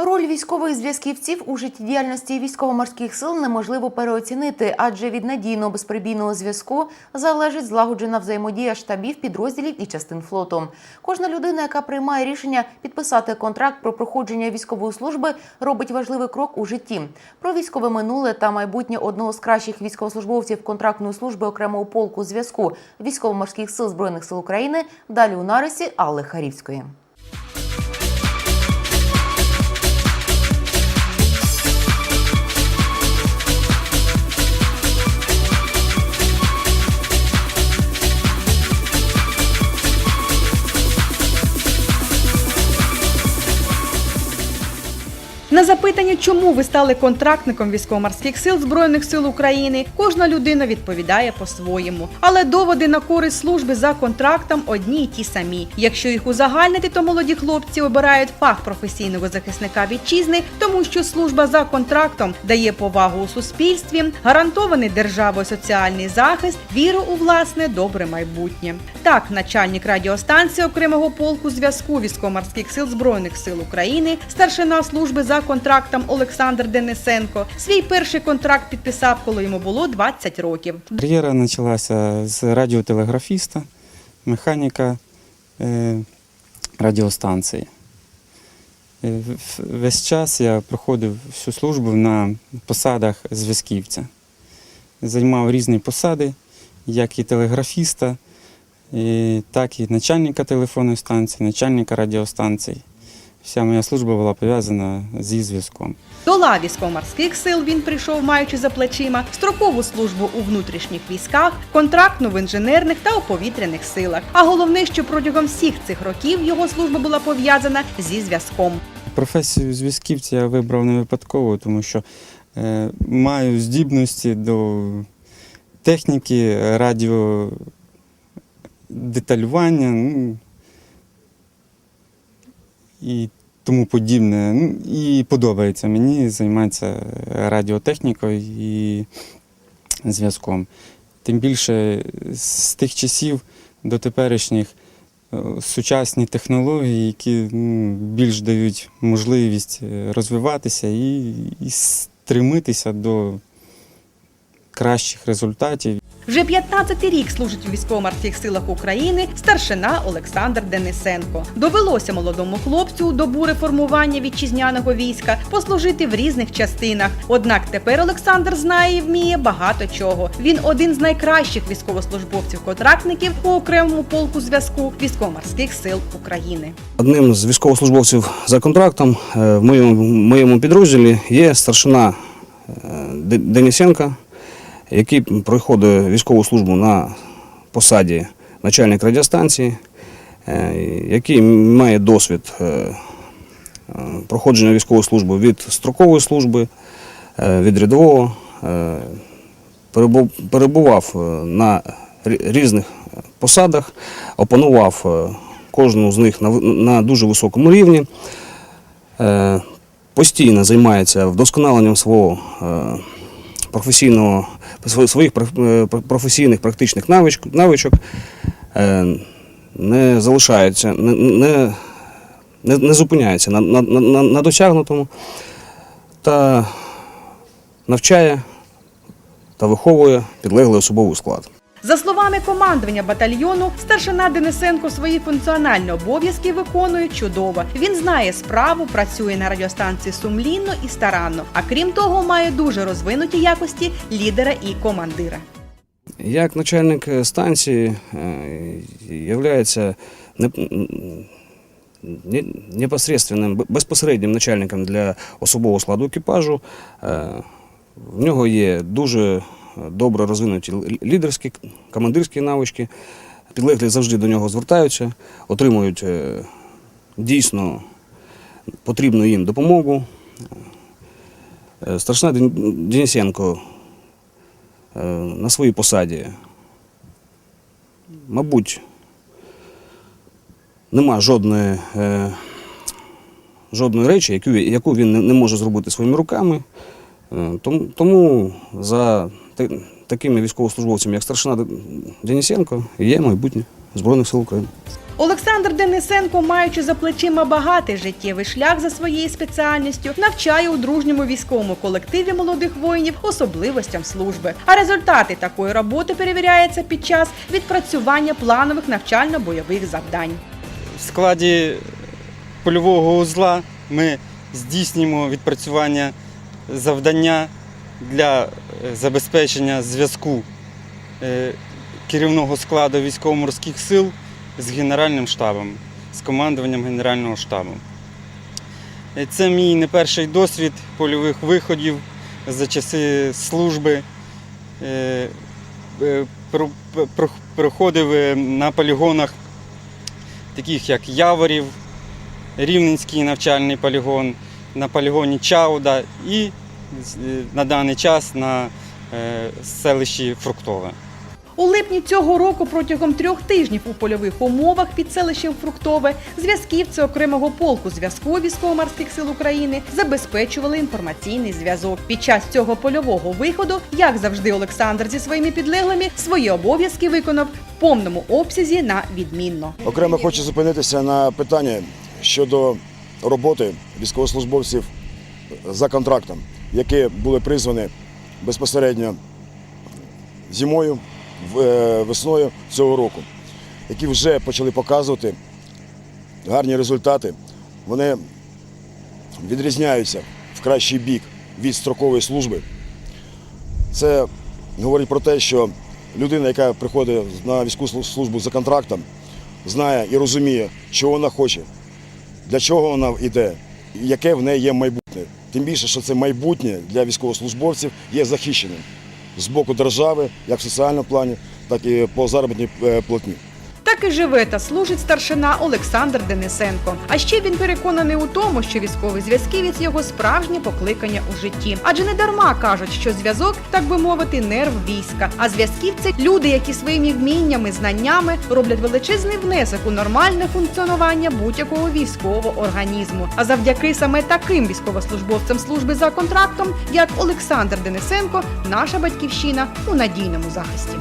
Роль військових зв'язківців у життєдіяльності військово-морських сил неможливо переоцінити, адже від надійного безперебійного зв'язку залежить злагоджена взаємодія штабів, підрозділів і частин флоту. Кожна людина, яка приймає рішення підписати контракт про проходження військової служби, робить важливий крок у житті. Про військове минуле та майбутнє одного з кращих військовослужбовців контрактної служби окремого полку зв'язку військово-морських сил збройних сил України далі у нарисі Алли Харівської. На запитання, чому ви стали контрактником військово-морських сил Збройних сил України, кожна людина відповідає по-своєму. Але доводи на користь служби за контрактом одні й ті самі. Якщо їх узагальнити, то молоді хлопці обирають фах професійного захисника вітчизни, тому що служба за контрактом дає повагу у суспільстві, гарантований державою соціальний захист, віру у власне добре майбутнє. Так, начальник радіостанції окремого полку зв'язку військово-морських сил Збройних сил України, старшина служби за контрактом Олександр Денисенко, свій перший контракт підписав, коли йому було 20 років. Кар'єра почалася з радіотелеграфіста, механіка е, радіостанції. Е, Весь час я проходив всю службу на посадах зв'язківця. Займав різні посади, як і телеграфіста, так і начальника телефонної станції, начальника радіостанції. Вся моя служба була пов'язана зі зв'язком. До лав військово-морських сил він прийшов, маючи за плечима строкову службу у внутрішніх військах, контрактну в інженерних та у повітряних силах. А головне, що протягом всіх цих років його служба була пов'язана зі зв'язком. Професію зв'язківця я вибрав не випадково, тому що е, маю здібності до техніки, радіодеталювання ну, і тому подібне. Ну, і подобається мені займатися радіотехнікою і зв'язком. Тим більше з тих часів до теперішніх е, сучасні технології, які ну, більш дають можливість е, розвиватися і, і стремитися до кращих результатів. Вже 15-й рік служить у військово-морських силах України старшина Олександр Денисенко. Довелося молодому хлопцю у добу реформування вітчизняного війська послужити в різних частинах. Однак тепер Олександр знає і вміє багато чого. Він один з найкращих військовослужбовців-контрактників у окремому полку зв'язку військово-морських сил України. Одним з військовослужбовців за контрактом е, в моєму, моєму підрозділі є старшина е, Денисенко, який проходить військову службу на посаді начальник радіостанції, е, який має досвід е, е, проходження військової служби від строкової служби, від рядового. Перебував на різних посадах, опанував кожну з них на, дуже високому рівні. Постійно займається вдосконаленням свого професійного, своїх е, професійних практичних навичок, навичок е, не залишається, не, не, не, не зупиняється на, на, на, на досягнутому та навчає та виховує підлеглий особовий склад. За словами командування батальйону, старшина Денисенко свої функціональні обов'язки виконує чудово. Він знає справу, працює на радіостанції сумлінно і старанно. А крім того, має дуже розвинуті якості лідера і командира. Як начальник е, станції є непосредственним, безпосереднім начальником для особового складу екіпажу. Е, В нього є дуже добре розвинуті лідерські, командирські навички. Підлеглі завжди до нього звертаються, отримують е, дійсно потрібну їм допомогу. Е, Старшина Денисенко е, на своїй посаді. Мабуть, нема жодної, жодної речі, яку, він не, може зробити своїми руками. Тому, за такими військовослужбовцями, як старшина Денисенко, є майбутнє Збройних сил України. Олександр Денисенко, маючи за плечима багатий життєвий шлях за своєю спеціальністю, навчає у дружньому військовому колективі молодих воїнів особливостям служби. А результати такої роботи перевіряються під час відпрацювання планових навчально-бойових завдань. В складі польового узла ми здійснюємо відпрацювання завдання для забезпечення зв'язку е, керівного складу військово-морських сил з Генеральним штабом, з командуванням Генерального штабу. Е, Це мій не перший досвід польових виходів за часи служби. Е, про- про- Проходив на полігонах таких як Яворів, Рівненський навчальний полігон, на полігоні Чауда і на даний час на е, селищі Фруктове. У липні цього року протягом трьох тижнів у польових умовах під селищем Фруктове зв'язківці окремого полку зв'язку військово-морських сил України забезпечували інформаційний зв'язок. Під час цього польового виходу, як завжди, Олександр зі своїми підлеглими свої обов'язки виконав в повному обсязі на відмінно. Окремо хочу зупинитися на питання щодо роботи військовослужбовців за контрактом, які були призвані безпосередньо зимою, е, весною цього року, які вже почали показувати гарні результати. Вони відрізняються в кращий бік від строкової служби. Це говорить про те, що людина, яка приходить на військову службу за контрактом, знає і розуміє, що вона хоче, для чого вона йде, і яке в неї є майбутнє. Тим більше, що це майбутнє для військовослужбовців є захищеним з боку держави, як в соціальному плані, так і по заробітній е, платні. І живе та служить старшина Олександр Денисенко. А ще він переконаний у тому, що військовий зв'язківець його справжнє покликання у житті. Адже не дарма кажуть, що зв'язок, так би мовити, нерв війська. А зв'язківці люди, які своїми вміннями, знаннями роблять величезний внесок у нормальне функціонування будь-якого військового організму. А завдяки саме таким військовослужбовцям служби за контрактом, як Олександр Денисенко, наша батьківщина у надійному захисті.